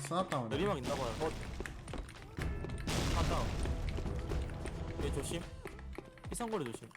스나 다운 내리막 있나봐요. 어. 한다. 얘 조심. 이상거리 조심.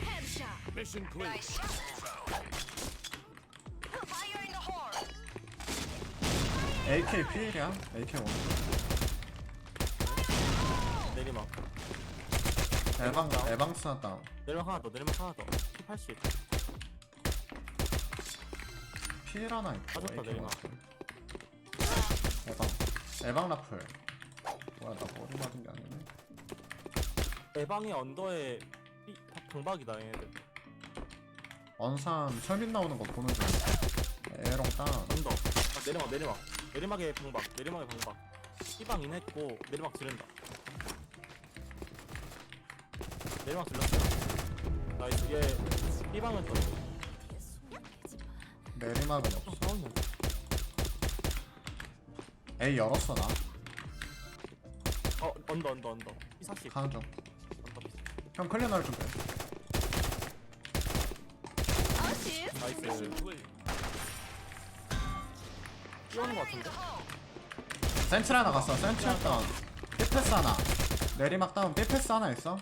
Headshot. Mission clear. Nice shot. Fire in the hole. AK 필이야 AK 원 내리막. 에방 에방 스나 다운 내리막 하나 더. 내리막 하나 더. P80. 필 하나 있고 빠졌다, AK 내리막. 라 플 에방 에방 라플 뭐야 나 머리 맞은 게 아니네 에방의 언더에 삐, 방박이다 얘네들. 언삼 철민 나오는 거 보는 중 에롱 다운 언더. 아, 내리막 내리막. 내리막의 방박. 내리막의 방박. B방 인했고 내리막 지른다. 내리막 질렀어. 나이스. 얘 B방은 또 내리막은 없어 싸우냐? A 열었어 나 어 언더 언더 언더. P40. 가는 중형 언더 P40. 클리어 나올 준비 Assist. 나이스. 뛰어오는 거 같은데? 센칠 하나 갔어 센칠 다운 삐패스 하나 내리막 다운 삐패스 하나 있어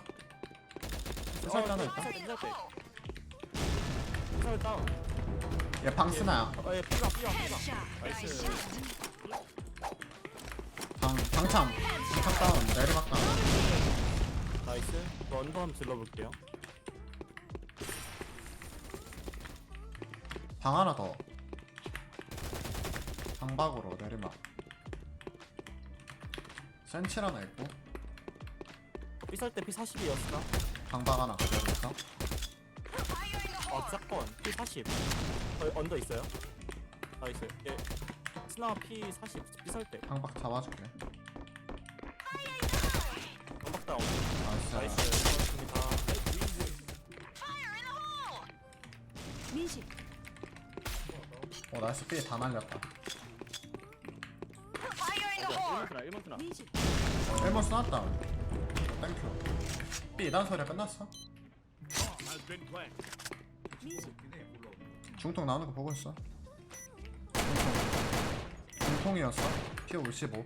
삐설 하나 있다 삐설 때. 삐설 다운. 얘 방스나야 어, 얘 B방 B방 B방. Headshot. 나이스. Nice shot. 방 방참 방참 다운 내리막 다운 나이스. 저 언더 한번 질러볼게요. 방 하나 더 방박으로 내리막 센칠 하나 있고 삐설 때 P40이었어. 방박 하나 그대로 있어 Fire in the 어, hole. 짝건 P40. 어, 언더 있어요. 나이스. 얘 스나 P40 삐설 때. 방박 잡아줄게 다운. 나이스 hole. 민식. 어 나이스 B 다 날렸다 hole. 1번 1번 트나. 민식. 1번 쏘았다 어, 땡큐 B 이단 소리가 끝났어. 민식. 중통 나오는 거 보고 있어 중통 중통이었어 피55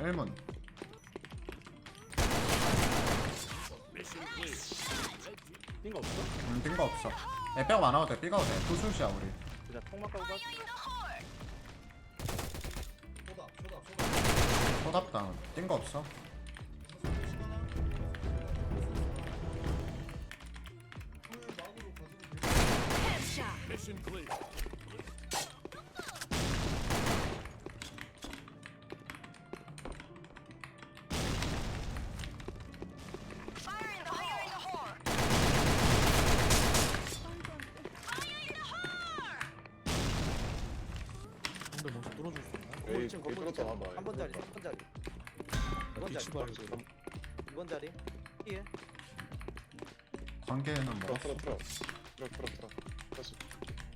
1문 Mission clear. 뛴거 없어? 음, 뛴거 없어 애 빼고 안 와도 돼 삐가도 돼 투술시야 우리 그냥 통만 까고 가. 소답다운 뛴거 없어. Mission clear. 수 있나? 에이 개뿔었다 봐봐 한 번짜리, 3번짜리. 2번짜리. 2번짜리. 예. 관계는 뭐 틀어 틀어 틀어 틀어 틀어 다시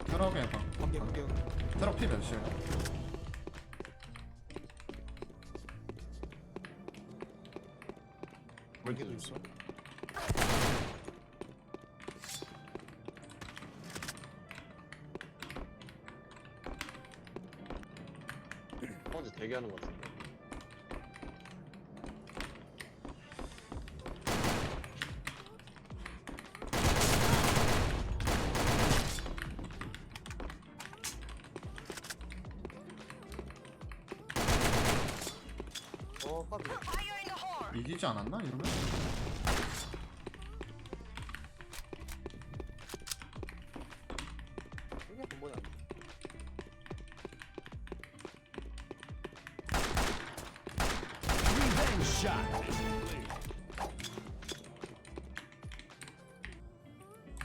트럭에 방 관계 관계. 트럭 피 몇이야 멀티도 있어 어제 대기하는 것 같은데 어, 파비. 이기지 않았나 이러면?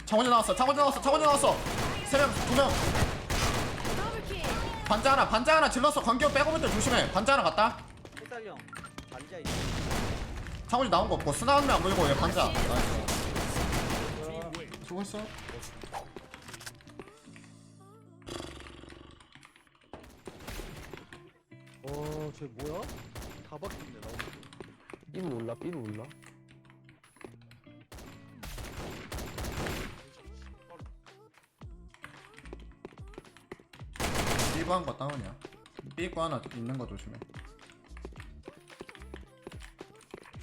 창원이 나왔어 창원이 나왔어 창원이 나왔어 세명 두명 Overkill. 반자 하나 반자 하나 질렀어 관계 빼고 먼저 조심해 반자 하나 갔다 햇살형. 반지하 있어. 창원이 나온 거 없고 스나 한 명 안 보이고 얘 반자 나이스. 수고했어 어, 쟤 뭐야? 다 바뀌네, 나오는 삐 몰라 삐 몰라 삐부 한거 다운이야. 삐고 하나 있는 거 조심해.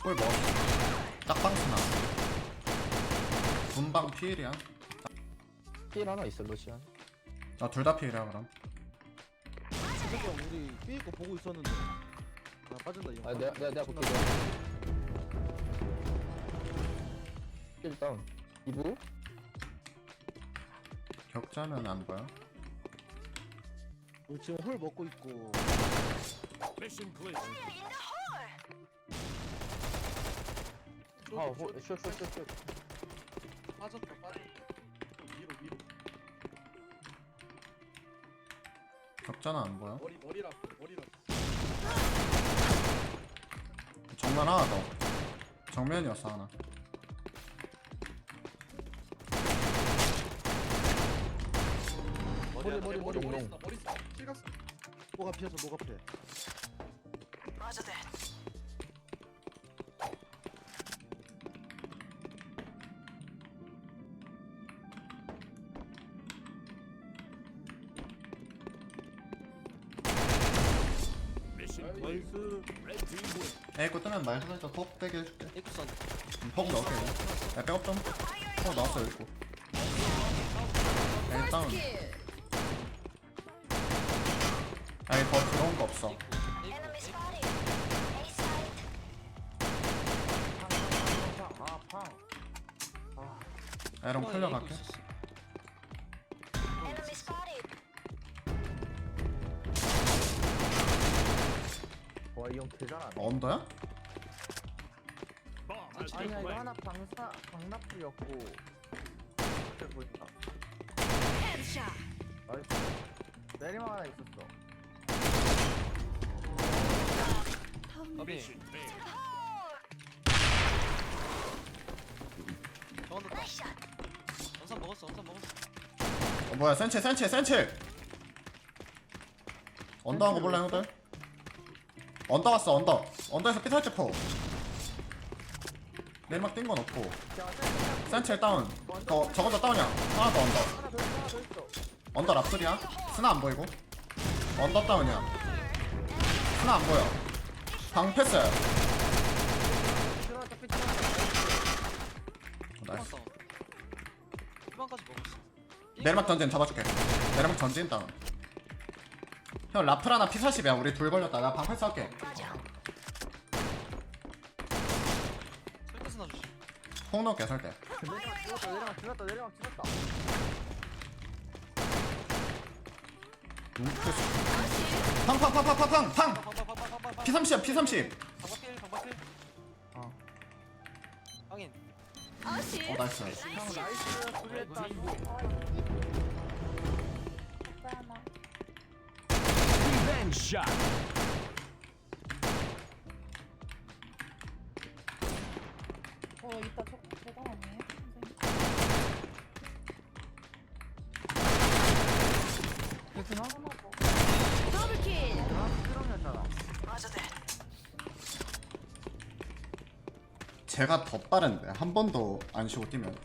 꿀 먹었어. 딱방스 나. 분방 피일이야. 필 하나 있어 러시안 나 둘 다 피일이야 그럼. 그러니까 우리 삐거 보고 있었는데. 나 빠진다 이거. 아 내가 내가 내가 볼게. 필 다운. 이부 격자는 안 보여 우리 지금 홀 먹고 있고. Mission clear. 아쇼쇼 쇼 쇼. 빠졌다 빠졌다. 위로 위로. 격자는 안 보여? 머리 머리라 머리라. 정면 하나 더. 정면이었어 하나. 머리 머리 머리 롱롱. 머리 써 머리 써 실갔어 뭐가 피해 Roger that. Mission clear. Red team win. 에이코 뜨면 말도 살짝 퍽 빼게 해줄게 음, 퍽 넣을게 이거. 야 백업 좀퍽 넣었어 에이코 에이 다운 아니 더 들어온 거 없어. 에롱 풀려 갈게 Enemy spotted. 와이형 개잘하네 언더야? 아니야 이거 하나. 방사 방나풀이었고 이렇게 보인다. 나이스 내리막 하나 있었어 Shot. 어 뭐야 센치 센치 센치 언더 하고 볼래 형들? 언더 갔어 언더 언더에서 삐살집 포 내막 뛴 건 없고. 센치 다운. 다운이야. 하나 더 언더 하나 더 있어 하나 더 있어 언더 랍들이야? 스나 안 보이고? 언더 다운이야. 스나 안 보여 방 패스 들어갔다 삐 들어갔다 나이스. 희망까지 먹었어. 내리막 전진 잡아줄게. 내리막 전진 다운. 형 하나 P40이야. 우리 둘 걸렸다. 나 방패 쏠게. 설계스 놔주시. 폭 넣을게 설때 내리막 찍었다. 내리막 찍었다. 내리막 찍었다 팡팡팡팡팡팡 팡. 방방방방방방. P30야 P30 방박필 방박필. 어. 확인. 어 나이스 형 나이스 수리했다 Revenge shot. 제가 더 빠른데? 한 번도 안 쉬고 뛰면.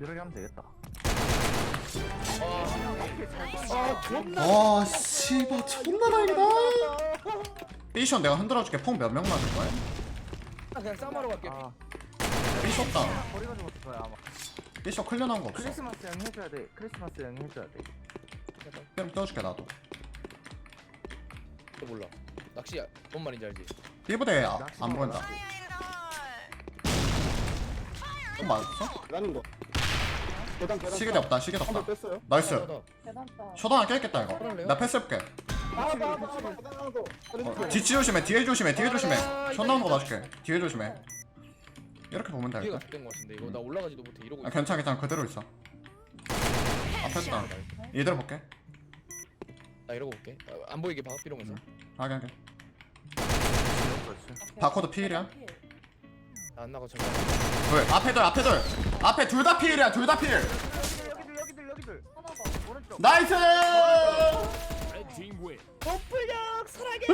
이렇게 하면 되겠다. 와 씨발 존나 다행이다 B션 내가 흔들어줄게. 폭 몇 명 맞을 거야? 그냥 쌈하러 갈게 아. B션 좀 거야 아마. B션 클리어 나온 거 없어. 크리스마스 양 해줘야 돼. 크리스마스 양 해줘야 돼. 뺨 떠줄게 나도. 몰라. 낚시 뭔 말인지 알지? B부대 아, 안 보인다. hole. 또 맞았어? 나는 거 계단 계단. 시계대 없다 시계대 없다. 뺐어요? 나이스. 하나 더. 계단 따. 쇼다 하나 깼겠다 이거. 나 패스해볼게 어, 뒤치 조심해. 뒤에 조심해. 뒤에 조심해. 션 나오는 거 봐줄게. 뒤에 조심해. 이렇게 보면 돼 기회가 일단 됐던 것 같은데. 이거 나 올라가지도 못해. 이러고 아, 있어. 괜찮아 괜찮아. 그대로 있어. 앞에 있다 이대로 볼게. 나 이러고 볼게. 아, 안 보이게 방학 비룡에서. 하게 하게 바코드 필이야? 나안 나가. 둘 앞에 둘 앞에 둘 앞에 둘다 필이야. 둘다필 여기들 여기들 여기들. 오른쪽 나이스. 버플력 사랑해